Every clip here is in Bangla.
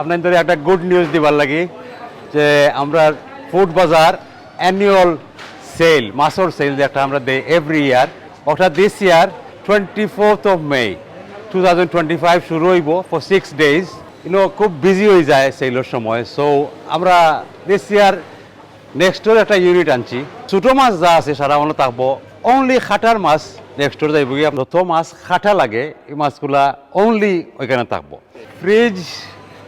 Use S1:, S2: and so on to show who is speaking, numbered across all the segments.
S1: আপনাদের একটা গুড নিউজ দিবার লাগি, যে আমরা ফুড বাজার অ্যানুয়াল সেল মাসর সেল একটা আমরা দেই এভরি ইয়ার ওটা this year twenty fourth of May two thousand twenty five শুরু হইব for six days you know খুব বিজি হয়ে যায় সেলের সময়। সো আমরা দিস ইয়ার নেক্সটর একটা ইউনিট আনছি। ছোটো মাছ যা আছে সারা মনে থাকব অনলি খাটার মাছ নেক্সটর যাইব গিয়ে। যত মাছ খাটা লাগে, এই মাছগুলা অনলি ওইখানে থাকব ফ্রিজ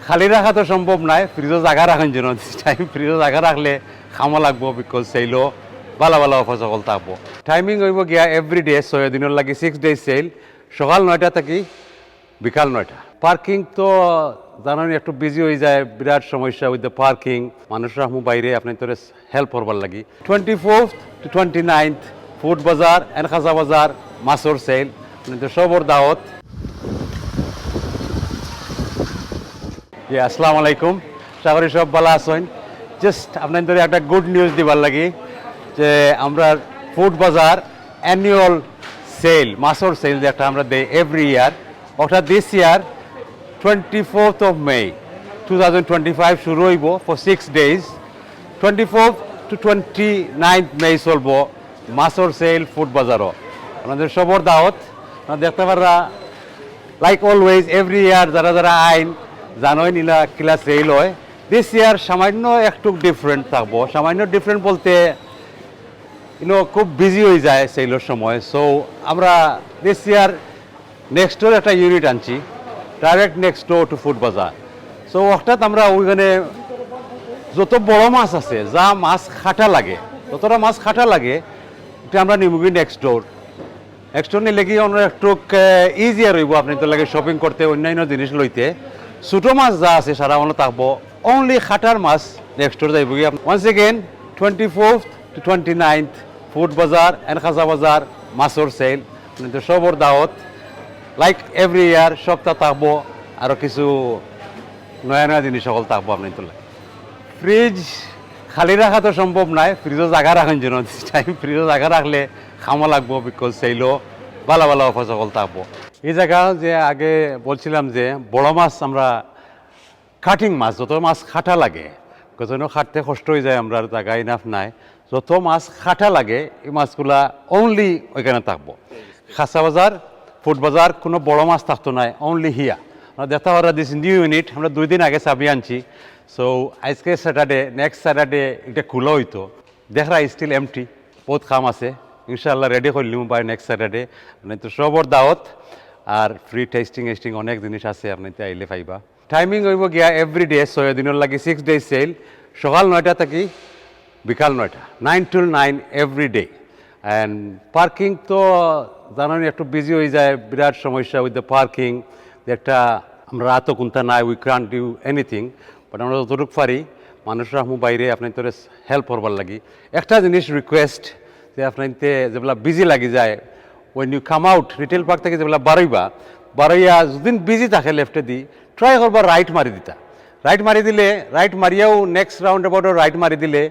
S1: খালি রাখা তো সম্ভব নাই ফ্রিজও জায়গা রাখেন যেন। টাইম ফ্রিজও জায়গা রাখলে খামা লাগবো বিকজ সেইলো ভালো ভালো অফার সকল থাকব। টাইমিং হইব গিয়া এভরি ডে ছয় দিনের লাগি সিক্স ডেজ সেল সকাল নয়টা থেকে বিকাল নয়টা। পার্কিং তো জানানি একটু বিজি হয়ে যায়, বিরাট সমস্যা উইথ দ্য পার্কিং মানুষরা মু বাইরে, আপনি তোরে হেল্প করবার লাগি। Twenty fourth to twenty ninth food bazaar and খাজা বাজার মাছর সেল আপনি তো সবর দাওয়াত। জি, আসসালামু আলাইকুম। সাগরি সব ভালো আছেন। জাস্ট আপনাদের একটা গুড নিউজ দিবার লাগি, যে আমরা ফুড বাজার অ্যানুয়াল সেল মাসর সেল যে একটা আমরা দেই এভরি ইয়ার ওটা this year twenty fourth of May two thousand twenty five শুরু হইব for six days twenty fourth to twenty ninth May চলব মাসর সেল ফুড বাজারও। আপনাদের সবর দাওয়াত। দেখতে পাররা লাইক অলওয়েজ এভরি ইয়ার যারা যারা আইন জানোই নিলা ক্লাস সেল হয়। দিস ইয়ার সামান্য একটু ডিফারেন্ট থাকব। সামান্য ডিফারেন্ট বলতে ইউনো খুব বিজি হয়ে যায় সেলের সময়। সো আমরা দিস ইয়ার নেক্সট একটা ইউনিট আনছি। Direct next to food bazaar so হঠাৎ আমরা ওইখানে যত বড় মাছ আছে, যা মাছ খাটা লাগে, যতটা মাছ খাটা লাগে, এটা আমরা নিমুগি নেক্সট ডোর নেক্সট ডোর নিলে কি আমরা একটু ইজিয়ার হইব আপনি তো লাগে শপিং করতে, অন্যান্য জিনিস লইতে। ছোটো মাছ যা আছে সারা মনে থাকব। অনলি খাটার মাছ নেক্সট ডোর গিয়ে। Once again twenty fourth to twenty ninth food bazaar and খাজা বাজার মাছর সেল আপনি তো সবর দাওয়াত লাইক এভরি ইয়ার সপ্তাহ থাকব। আরও কিছু নয়া নয়া জিনিস সকল থাকব আপনি তো ফ্রিজ খালি রাখা তো সম্ভব নাই। ফ্রিজও জায়গা রাখেন যেন টাইম ফ্রিজও জায়গা রাখলে খামা লাগবো বিকজ সেইলো ভালো ভালো অফার সকল থাকব। এই জায়গা যে আগে বলছিলাম যে বড় মাছ আমরা কাটিং মাছ, যত মাছ খাটা লাগে কজনও খাটতে কষ্ট হয়ে যায় আমরা, জায়গা ইনাফ নাই। যত মাছ খাটা লাগে, এই মাছগুলা অনলি ওইখানে থাকব। খাসা বাজার ফুড বাজার, কোনো বড় মাছ থাকতো নাই অনলি হিয়া আমরা দেখা পারা দিস নিউ ইউনিট আমরা দুই দিন আগে চাবি আনছি। সো আজকে স্যাটারডে নেক্সট স্যাটারডে এটা খোলা হইতো। দেখরা স্টিল এমটি বহুত কাম আছে। ইনশাল্লাহ রেডি করলিম বাই নেক্সট স্যাটারডে মানে তো সবর দাওয়াত। আর ফ্রি টেস্টিং এস্টিং অনেক জিনিস আছে, আপনি আইলে পাইবা। টাইমিং হইব গিয়া এভরি ডে ছয় দিনের লাগি সিক্স ডেজ সেল সকাল নয়টা থেকে বিকাল নয়টা nine to nine every day and parking তো জানানি একটু বিজি হয়ে যায়, বিরাট সমস্যা উইথ দ্য পার্কিং একটা আমরা এত কোনটা নাই we can do anything but আমরা যতটুকু পারি, মানুষরা মু বাইরে, আপনি তোরে হেল্প করবার লাগি। একটা জিনিস রিকোয়েস্ট যে আপনাইতে যেগুলা বিজি লাগি যায় when you come out retail park থেকে যেগুলা বারইবা, বারইয়া যদিন বিজি থাকে লেফটে দি ট্রাই করবা রাইট মারি দিতা রাইট মারি দিলে রাইট মারিয়াও নেক্সট রাউন্ড অ্যাবাউটও রাইট মারি দিলে,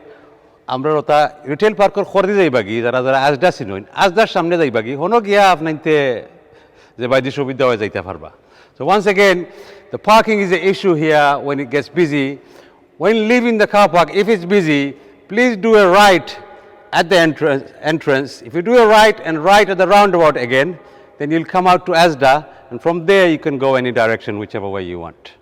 S1: আমরা ওটা রিটেল পার্কের খরদি যাইবা কি, যারা যারা আজডা চিনইন আজদার সামনে যাইবা কি, হনো গিয়া আপনাইতে যে বাইদি সুবিধা হয়ে যাইতে পারবা So once the parking is a issue issue here when it busy busy. Leave in the car park if it's busy please do a right at the entrance. entrance. If you do a right and right at the roundabout again, then you'll come out to ASDA, and from there you can go any direction, whichever way you want.